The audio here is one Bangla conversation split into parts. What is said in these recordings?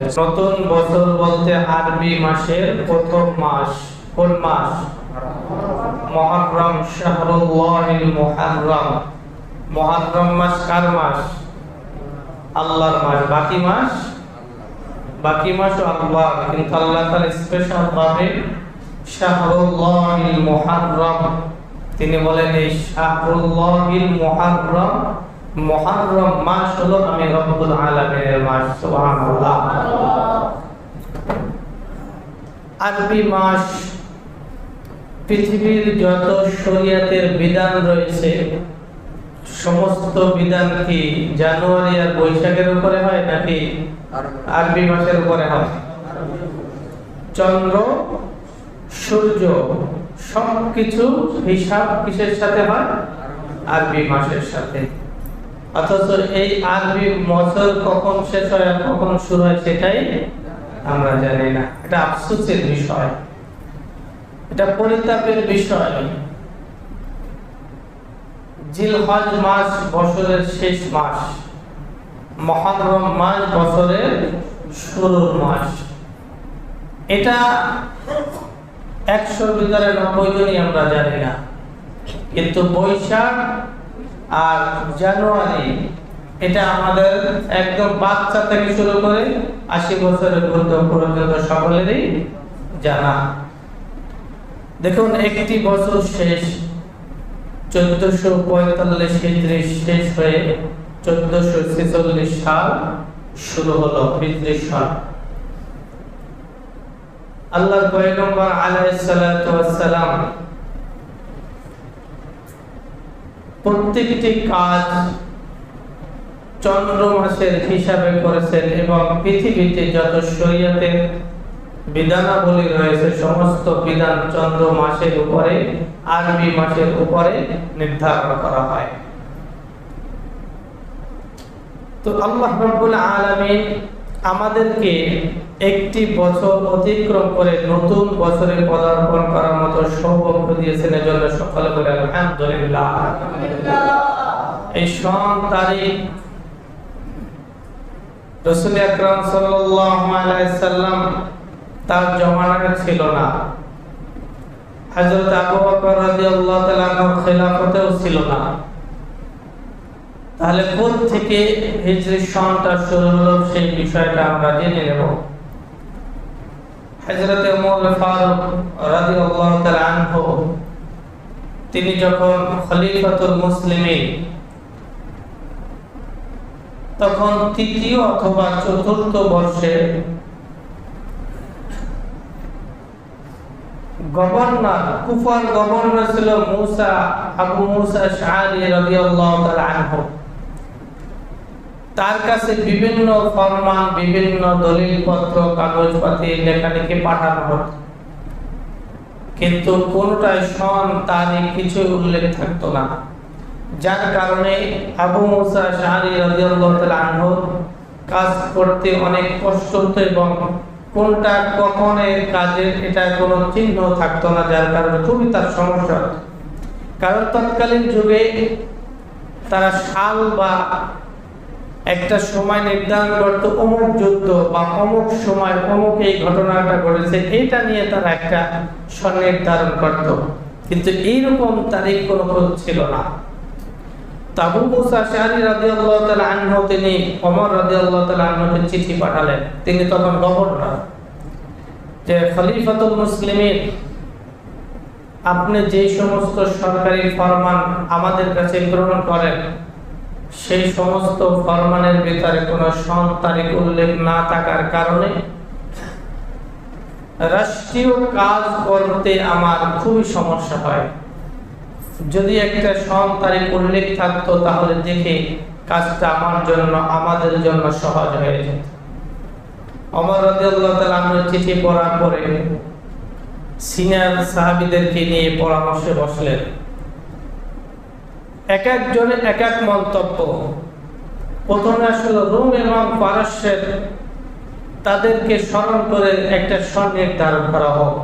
নতুন বছর বলতে আরবি মাসের প্রথম মাস, কোন মাস? মাস কার মাস? আল্লাহর মাস। বাকি মাস? বাকি মাস আল্লাহ কিন্তু আল্লাহ তাআলা স্পেশাল ভাবে তিনি বলেন এই শাহরুল্লাহিল মুহাররম মহরম মাস হলো আমি রব্বুল আলামিনের মাস, সুবহানাল্লাহ। আরবি মাস, পৃথিবীর যত শরীয়তের বিধান রয়েছে, সমস্ত বিধান কি জানুয়ারি আর বৈশাখের উপরে হয় নাকি আরবি মাসের উপরে হয়? চন্দ্র, সূর্য, সবকিছু হিসাব কিসের সাথে হয়? আরবি মাসের সাথে। অথচ এই আরবি বছর কখন শেষ হয় আর কখন শুরু হয় সেটাই আমরা জানি না। এটা আফসোসের বিষয়। এটা পরিতাপের বিষয়। মাস বছরের শেষ মাস। মাস বছরের শুরুর মাস। এটা একশোর ভিতরে নব্বই জনই আমরা জানি না। কিন্তু বৈশাখ আর জানুয়ারি, এটা আমাদের একদম বাচ্চা থেকে শুরু করে আশি বছরের বৃদ্ধ পর্যন্ত সকলেরই জানা। দেখুন, একটি বছর শেষ, চোদ্দশো পঁয়তাল্লিশ শেষ হয়ে চোদ্দশো ছেচল্লিশ সাল শুরু হলো সাল। আল্লাহ সালাতু সালাম প্রত্যেকটি কাজ চন্দ্র মাসের হিসাবে করেছেন এবং পৃথিবীতে যত শরীয়তের বিধানাবলী রয়েছে, সমস্ত বিধান চন্দ্র মাসের উপরে, আরবি মাসের উপরে নির্ধারণ করা হয়। তো আল্লাহ রাব্বুল আলামিন আমাদেরকে একটি বছর অতিক্রম করে নতুন বছরে পদার্পণ করার মতো সৌভাগ্য দিয়েছেন এজন্য সকলে বলে আলহামদুলিল্লাহ। এই সন তারিখ রসুল আকরাম সাল্লাম তার জমানায় ছিল না। হযরত আবু বকর রাদিয়াল্লাহু তাআলা খেলাফতেও ছিল না। তাহলে কোন থেকে হিজরি সনটা শুরু হলো? সেই বিষয়টা আমরা জেনে নেব। হযরত ওমর ফারুক রাদিয়াল্লাহু তাআলা আনহু, তিনি যখন খলিফাতুল মুসলিমিন, তখন তৃতীয় অথবা চতুর্থ বর্ষে গভর্নর, কুফার গভর্নর ছিল মুসা, আবু মুসা শাহরি রাদিয়াল্লাহু তাআলা আনহু। তার কাছে বিভিন্ন ফরমান, বিভিন্ন দলিলপত্র, কাগজপাতি, লেখালেখি পাঠানো হতো। কিন্তু কোনটাই সন তারিখ কিছু উল্লেখ থাকতো না। যার কারণে আবু মুসা শাহরি আনহু কাজ করতে অনেক কষ্ট হতো এবং কোনটা কখন এর কাজের এটা কোনো চিহ্ন থাকতো না, যার কারণে খুবই তার সমস্যা কারণ তৎকালীন যুগে তারা সাল বা একটা সময় নির্ধারণ করত, অমুক যুদ্ধ বা অমুক সময় অমুক এই ঘটনাটা ঘটেছে এটা নিয়ে তারা একটা স্বনির্ধারণ করত। কিন্তু এইরকম তারিখ কোনো ছিল না। তিনি আপনি যে সমস্ত সরকারি ফরমান আমাদের কাছে গ্রহণ করেন সেই সমস্ত ফরমানের ভিতরে কোনো সন তারিখ উল্লেখ না থাকার কারণে রাষ্ট্রীয় কাজ করতে আমার খুবই সমস্যা হয়। যদি একটা সন উল্লেখ থাকতো, তাহলে দেখে কাজটা আমার জন্য, আমাদের জন্য সহজ হয়ে যেত। অমর আমরা চিঠি পড়ার পরে সিনিয়র সাহাবীদেরকে নিয়ে পরামর্শে বসলেন। এক একজনের এক এক মন্তব্য। প্রথমে আসলে রোম এবং পারস্যের তাদেরকে স্মরণ করে একটা সন নির্ধারণ করা হোক।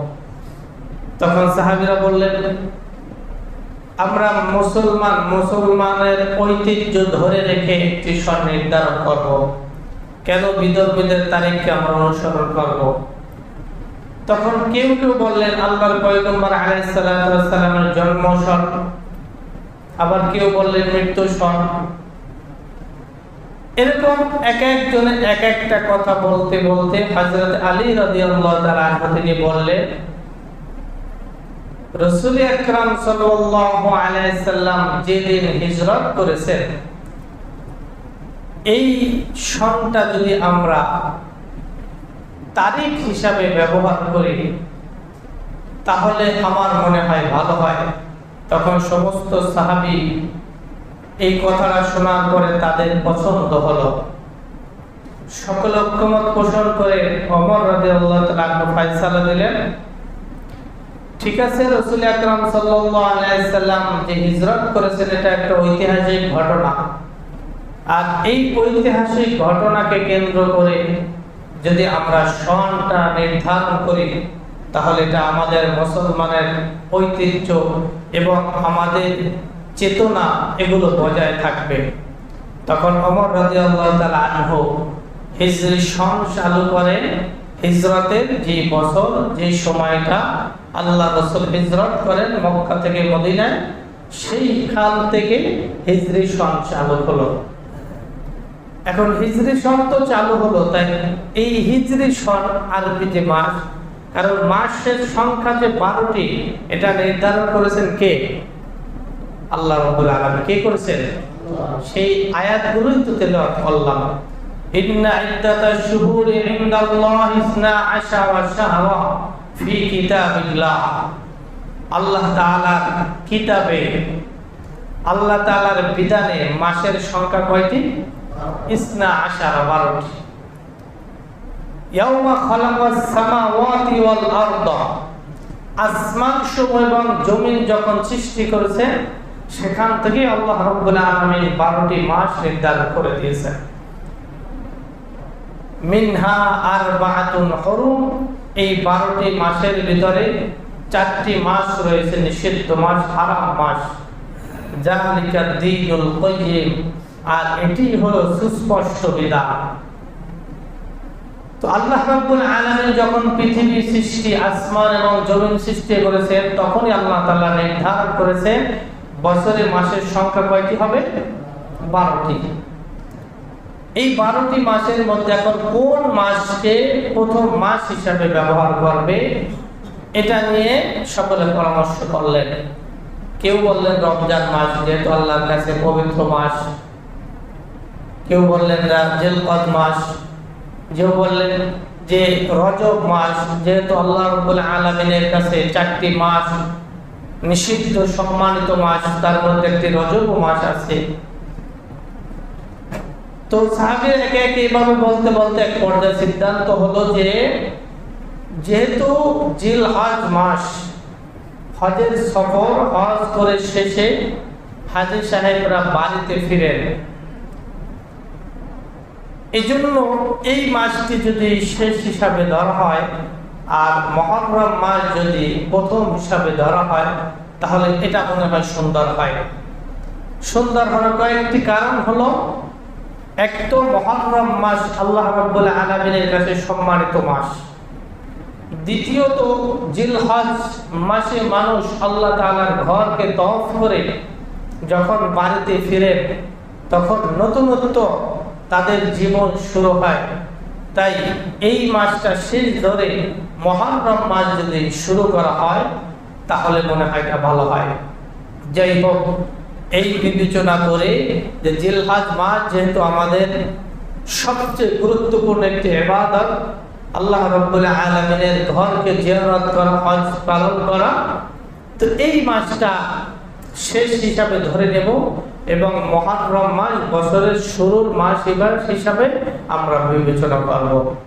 তখন সাহাবিরা বললেন, আমরা মুসলমান, মুসলমানের ঐতিহ্য ধরে রেখে একটি সন নির্ধারণ করব। কেন বিদর্মীদের তারিখকে আমরা অনুসরণ করব? তখন কেউ কেউ বললেন, আল্লাহর পয়গম্বর আলাইসালামের জন্ম সন আবার কেউ বললেন মৃত্যু সন এরকম এক একজনের এক একটা কথা বলতে বলতে হজরত আলী তাআলা আনহু তিনি বললেন, রসুল আকরাম যেদিন হিজরত করেছেন, এই সনটা যদি আমরা তারিখ হিসাবে ব্যবহার করি, তাহলে আমার মনে হয় ভালো হয়। তখন সমস্ত সাহাবি এই কথাটা শোনার পরে তাদের পছন্দ হলো। সকল ঐক্যমত পোষণ করে অমর রাজি ফাইসালা দিলেন। ঠিক আছে, রসুল আকরাম সাল্লাম যে হিজরত করেছেন, এটা একটা ঐতিহাসিক ঘটনা। আর এই ঐতিহাসিক ঘটনাকে কেন্দ্র করে যদি আমরা সনটা নির্ধারণ করি তাহলে এটা আমাদের মুসলমানের ঐতিহ্য এবং আমাদের চেতনা এগুলো বজায় থাকবে। তখন অমর রাজি আল্লাহ আনহু হিজরি সন চালু করে হিজরতের যে বছর, যে সময়টা আল্লাহ রসুল হিজরত করেন মক্কা থেকে মদিনায়, সেই খান থেকে হিজরি সন চালু হলো। এখন হিজরি সন তো চালু হলো, তাই এই হিজরি সন আরবি যে মাস কারণ মাসের সংখ্যা যে বারোটি, এটা নির্ধারণ করেছেন কে? আল্লাহ রবুল আলম কে করেছেন? সেই আয়াতগুলোই তো তেলাওয়াত করলাম। আল্লাহ তাআলার কিতাবে, আল্লাহ তাআলার বিধানে মাসের সংখ্যা কয়টি? ইসনা আশারা বারোটি। আসমান এবং জমিন যখন সৃষ্টি করেছে, সেখান থেকে আল্লাহ রাব্বুল আলামিন 12টি মাস নির্ধারণ করে দিয়েছেন। মিনহা এই 12টি মাসের ভিতরে চারটি মাস রয়েছে, নিষিদ্ধ মাস, হারাম মাস। জালিকা দ্বীনুল কাইয়িম। আর এটি হলো সুস্পষ্ট বিধান। আল্লাহ রাব্বুল আলামিন যখন পৃথিবী সৃষ্টি, আসমান এবং জমিন সৃষ্টি করেছেন, তখনই আল্লাহ তাআলা নির্ধারণ করেছেন বছরে মাসের সংখ্যা কয়টি হবে? বারোটি। এই বারোটি মাসের মধ্যে এখন কোন মাসকে প্রথম মাস হিসাবে ব্যবহার করবে, এটা নিয়ে সকলে পরামর্শ করলেন। কেউ বললেন, রমজান মাস যেহেতু আল্লাহর কাছে পবিত্র মাস, কেউ বললেন জেলকদ মাস কেউ বললেন যে রজব মাস যেহেতু আল্লাহ রব্বুল আলমিনের কাছে চারটি মাস নিষিদ্ধ, সম্মানিত মাস, তার মধ্যে একটি রজব মাস আছে। তো সাহাবির একে একে এভাবে বলতে বলতে এক পর্যায়ে সিদ্ধান্ত হলো যে যেহেতু জিল হজ মাস, হজের সফর হজ করে শেষে হাজির সাহেবরা বাড়িতে ফিরেন। এই জন্য এই মাসটি যদি শেষ হিসাবে ধরা হয় আর মহরম মাস যদি প্রথম হিসাবে ধরা হয়, তাহলে এটা মনে হয় সুন্দর হয়। সুন্দর হওয়ার কয়েকটি কারণ হলো, এক তো মহরম মাস আল্লাহ রাব্বুল আলামিনের কাছে সম্মানিত মাস। দ্বিতীয়ত, জিলহজ মাসে মানুষ আল্লাহ তাআলার ঘরকে তফ করে যখন বাড়িতে ফিরে তখন নতুনত্ব তাদের জীবন শুরু হয়। তাই এই মাসটা শেষ ধরে মহারম মাস যদি শুরু করা হয়, তাহলে মনে হয় এটা ভালো হয়। যাই হোক, এই বিবেচনা করে যে জিলহাজ মাস যেহেতু আমাদের সবচেয়ে গুরুত্বপূর্ণ একটি এবাদত আল্লাহ রব্বুল আলমিনের ঘরকে জিয়ারত করা, হজ পালন করা, তো এই মাসটা শেষ হিসাবে ধরে নেব। এবং মহারম মাস বছরের শুরুর মাস হিসাবে আমরা বিবেচনা করব।